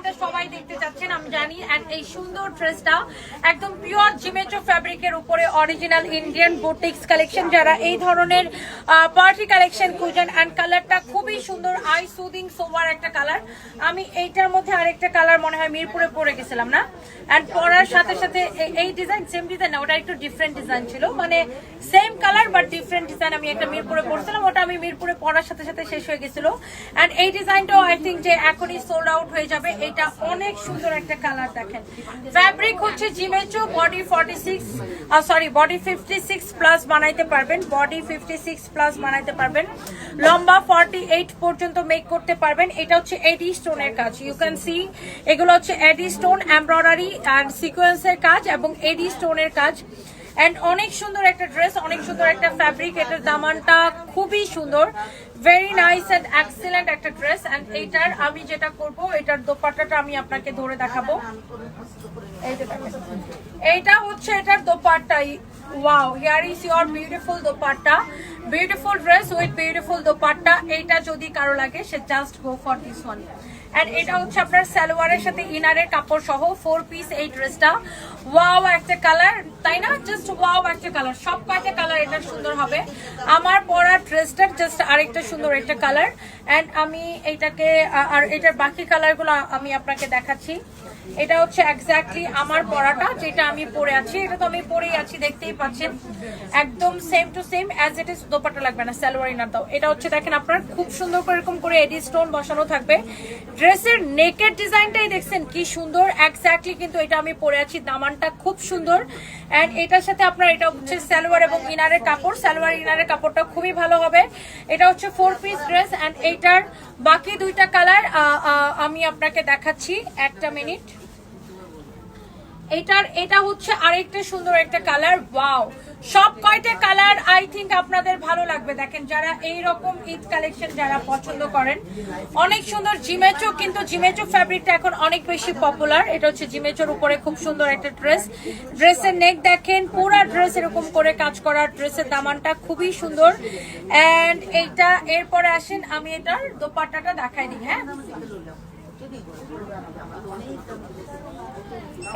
এটা সবাই দেখতে চাচ্ছেন, আমি জানি এন্ড এই সুন্দর ড্রেসটা একদম পিওর জিমেচো ফ্যাব্রিকের উপরে অরিজিনাল ইন্ডিয়ান বোটিক্স কালেকশন যারা এই ধরনের পার্টি কালেকশন খুঁজেন এন্ড কালারটা খুবই সুন্দর আই সুদিং সোভার একটা কালার আমি এইটার মধ্যে আরেকটা কালার মনে হয় মিরপুরে পরে গেছিলাম না? এন্ড পরার সাথে সাথে এই ডিজাইন সেম ডিজাইন না, ওটা একটু ডিফারেন্ট ডিজাইন ছিল। মানে same colour but different design আমি একটা মিরপুরে পরছিলাম, ওটা আমি মিরপুরে পরার সাথে সাথে শেষ হয়ে গেছিল। এন্ড এই ডিজাইনটাও আই থিঙ্ক যে এখনই সোল্ড আউট হয়ে যাবে এটা অনেক সুন্দর একটা কালার দেখেন। ফ্যাব্রিক হচ্ছে জিমেচো body forty six sorry body fifty six plus বানাইতে পারবেন বডি ফিফটি সিক্স প্লাস বানাইতে পারবেন। লম্বা ফর্টি এইট পর্যন্ত মেক করতে পারবেন। এটা হচ্ছে এডি স্টোনের কাজ ইউ ক্যান সি এগুলো হচ্ছে এডি স্টোন এমব্রয়ডারি অ্যান্ড সিকোয়েন্সের কাজ এবং এডি স্টোনের কাজ। এন্ড অনেক সুন্দর একটা ড্রেস অনেক সুন্দর একটা ফ্যাব্রিক এটার দামানটা খুবই সুন্দর। ভেরি নাইস এন্ড এক্সিলেন্ট একটা ড্রেস এন্ড এইটার আমি যেটা করব, এটার দোপাট্টাটা আমি আপনাকে ধরে দেখাবো। এইটা হচ্ছে এটার dupatta wow here is your beautiful dupatta beautiful dress with beautiful dupatta এইটা যদি কারও লাগে সে just go for this one and এটা হচ্ছে আপনার সালোয়ারের সাথে ইনারের কাপড় সহ ফোর পিস এই ড্রেসটা ওয়াও একটা কালার তাই না? জাস্ট ওয়াও একটা কালার সব কয়টা কালার এটা সুন্দর হবে। আমার পরা ড্রেসটার জাস্ট আরেকটা সুন্দর একটা কালার এন্ড আমি এইটাকে আর এটার বাকি কালারগুলো আমি আপনাকে দেখাচ্ছি। এটা হচ্ছে এক্স্যাক্টলি আমার পরাটা, যেটা আমি পরে আছি। এটা তো আমি পরেই আছি, দেখতেই পাচ্ছেন। একদম same to same as it is dupatta লাগবে না সালোয়ার ইনার দাও। এটা হচ্ছে দেখেন আপনার, খুব সুন্দর করে এরকম করে এডি স্টোন বসানো থাকবে। ড্রেসের নেকের ডিজাইনটাই দেখছেন, কি সুন্দর। এক্স্যাক্টলি কিন্তু এটা আমি পরে আছি, দামানটা খুব সুন্দর। এন্ড এটার সাথে আপনার, এটা হচ্ছে সালোয়ার এবং ইনারের কাপড়। সালোয়ার, ইনারের কাপড়টা খুবই ভালো হবে। এটা হচ্ছে ফোর পিস ড্রেস এন্ড এইটার বাকি দুইটা কালার আমি আপনাকে দেখাচ্ছি। একটা মিনিট এটার, এটা হচ্ছে আরেকটা সুন্দর একটা কালার ওয়াও সব কয়টা কালার আই থিঙ্ক আপনাদের ভালো লাগবে? দেখেন, যারা এই রকম ঈদ কালেকশন যারা পছন্দ করেন, অনেক সুন্দর জিমেচো কিন্তু জিমেচো ফ্যাব্রিকটা এখন অনেক বেশি পপুলার এটা হচ্ছে জিমেচোর উপরে খুব সুন্দর একটা ড্রেস ড্রেসের নেক দেখেন, পুরা ড্রেস এরকম করে কাজ করা ড্রেসের দামানটা খুবই সুন্দর। অ্যান্ড এইটা, এরপরে আসেন, আমি এটার দোপাট্টাটা দেখাই দিই হ্যাঁ?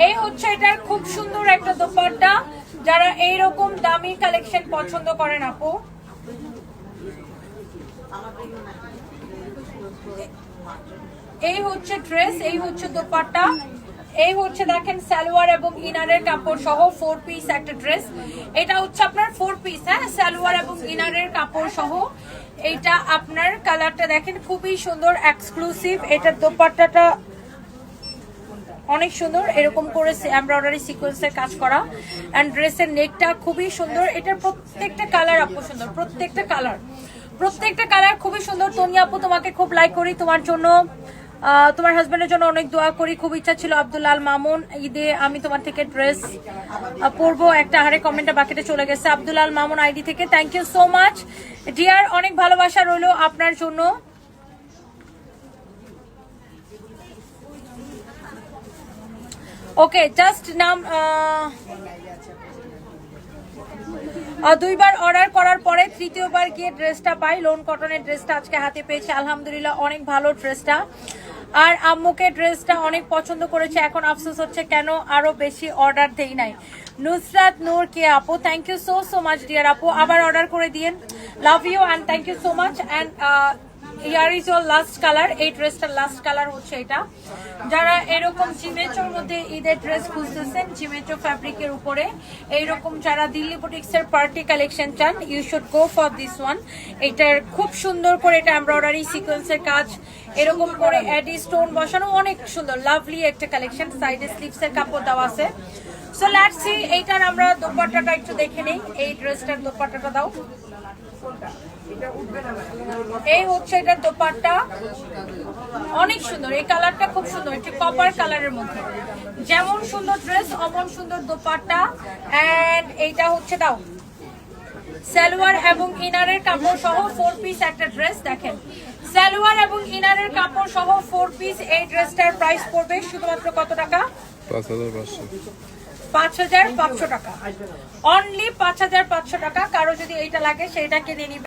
এই হচ্ছে এটার খুব সুন্দর একটা দোপাট্টা, যারা এই রকম দামি কালেকশন পছন্দ করেন আপু। এই হচ্ছে ড্রেস এই হচ্ছে দোপাট্টা, এই হচ্ছে দেখেন সালোয়ার এবং ইনারের কাপড় সহ ফোর পিস একটা ড্রেস এটা হচ্ছে আপনার ফোর পিস হ্যাঁ? সালোয়ার এবং ইনারের কাপড় সহ। এইটা আপনার কালারটা দেখেন, খুবই সুন্দর এক্সক্লুসিভ এটার দোপাট্টাটা অনেক সুন্দর, এরকম করে এমব্রয়ডারি সিকোয়েন্সের কাজ করা। অ্যান্ড ড্রেসের নেকটা খুবই সুন্দর। এটার প্রত্যেকটা কালার আপু সুন্দর, প্রত্যেকটা কালার। প্রত্যেকটা কালার খুবই সুন্দর। তনি আপু, তোমাকে খুব লাইক করি তোমার জন্য। তোমার হাজবেন্ডের জন্য অনেক দোয়া করি। খুব ইচ্ছা ছিল আব্দুল আল মামুন, ঈদে আমি তোমার থেকে ড্রেস পরবো। একটা হারে কমেন্টটা বাকিতে চলে গেছে। আব্দুল আল মামুন আইডি থেকে thank you so much dear অনেক ভালোবাসা রইল আপনার জন্য। ওকে জাস্ট নাম দুইবার অর্ডার করার পরে তৃতীয়বার গিয়ে ড্রেসটা পাই। লোন কটনের ড্রেসটা আজকে হাতে পেয়েছি। আলহামদুলিল্লাহ, অনেক ভালো ড্রেসটা আর আম্মুকে ড্রেসটা অনেক পছন্দ করেছে, এখন আফসোস হচ্ছে কেন আরও বেশি অর্ডার দেই নাই। নুসরাত নূর কে আপু thank you so so much dear আপু। আবার অর্ডার করে দিয়েন। Love you and thank you so much and here is our last colour এই ড্রেসটার লাস্ট কালার হচ্ছে এটা। যারা এরকম জিমেচোর মধ্যে ঈদের ড্রেস খুঁজতেছেন, জিমেচো ফ্যাব্রিকের উপরে, এইরকম যারা দিল্লি বুটিক্স এর পার্টি কালেকশন চান you should go for this one এটার খুব সুন্দর করে এটা এমব্রয়ডারি সিকোয়েন্সের কাজ, এরকম করে অ্যাডি স্টোন বসানো অনেক সুন্দর লাভলি একটা কালেকশন সাইডে স্লিভস এর কাপড় দেওয়া আছে। সো লেটস সি এইটার আমরা দোপাট্টাটা একটু দেখে নেই, এই ড্রেসটার দোপাট্টাটা দাও। এই হচ্ছে এটার দোপাট্টা। অনেক সুন্দর এই কালারটা খুব সুন্দর একটি কপার কালারের মধ্যে। যেমন সুন্দর ড্রেস অমন সুন্দর দোপাট্টা। এন্ড এইটা হচ্ছে দাও সালোয়ার এবং ইনারের কাপড় সহ ফোর পিস একটা ড্রেস দেখেন। সালোয়ার এবং ইনারের কাপড় সহ ফোর পিস এই ড্রেসটার প্রাইস পড়বে শুধুমাত্র কত টাকা? পাঁচ হাজার পাঁচশো। পাঁচ হাজার পাঁচশো টাকা। অনলি পাঁচ হাজার পাঁচশো টাকা। কারও যদি এইটা লাগে সেইটা কিনে নিবে।